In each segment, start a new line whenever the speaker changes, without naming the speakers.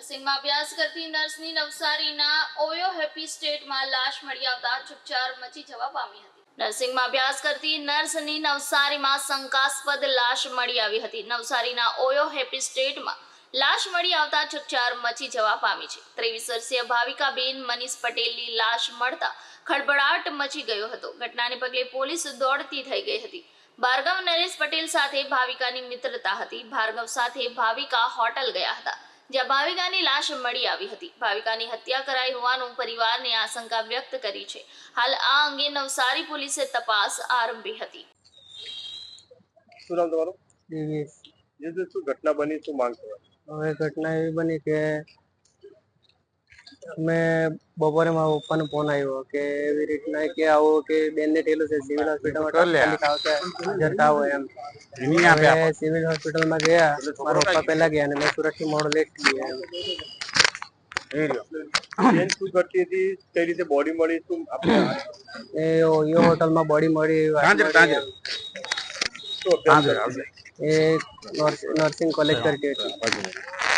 નર્સિંગમાં અભ્યાસ કરતી નર્સની નવસારીના ઓયો હેપી સ્ટેટમાં લાશ મળી આવતા ચૂપચાર મચી જવા પામી હતી. નર્સિંગમાં અભ્યાસ કરતી નર્સની નવસારીમાં શંકાસ્પદ લાશ મળી આવી હતી. નવસારીના ઓયો હેપી સ્ટેટમાં લાશ મળી આવતા ચકચાર મચી જવા પામી છે. ત્રેવીસ વર્ષીય ભાવિકાબેન મનીષ પટેલની લાશ મળતા ખળભળાટ મચી ગયો હતો. ઘટનાને પગલે પોલીસ દોડતી થઈ ગઈ હતી. ભાર્ગવ નરેશ પટેલ સાથે ભાવિકાની મિત્રતા હતી. ભાર્ગવ સાથે ભાવિકા હોટલ ગયા હતા. જ્યાં ભાવિકાની લાશ મળી આવી હતી. ભાવિકાની હત્યા કરાઈ હોવાનું પરિવારને આશંકા વ્યક્ત કરી છે. હાલ આ અંગે નવસારી પોલીસે તપાસ આરંભી હતી.
શું ઘટના બની શું માંગ
હવે ઘટના એવી બની કે મેં બપોરે મારા પપ્પાનો ફોન આવ્યો કે એવી રીતના કે આવો કે બેનને થયેલું છે સિવિલ હોસ્પિટલમાં હાજર થાવ એમ. હવે સિવિલ હોસ્પિટલમાં ગયા મારા પપ્પા પહેલા ગયા અને મેં સુરતથી મોડો લેટ ગયા એમ.
શું કરતી હતી? કઈ રીતે બોડી મળી? શું
એ ઓયો હોટલમાં બોડી મળી? એ નર્સિંગ કોલેજ કરતી હતી.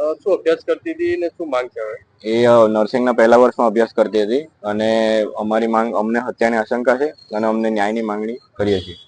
શું અભ્યાસ કરતી હતી ને શું માંગ છે
એ નર્સિંગના પહેલા વર્ષમાં અભ્યાસ કરતી હતી અને અમારી માંગ અમને હત્યાની આશંકા છે અને અમને ન્યાયની માંગણી કરીએ છીએ.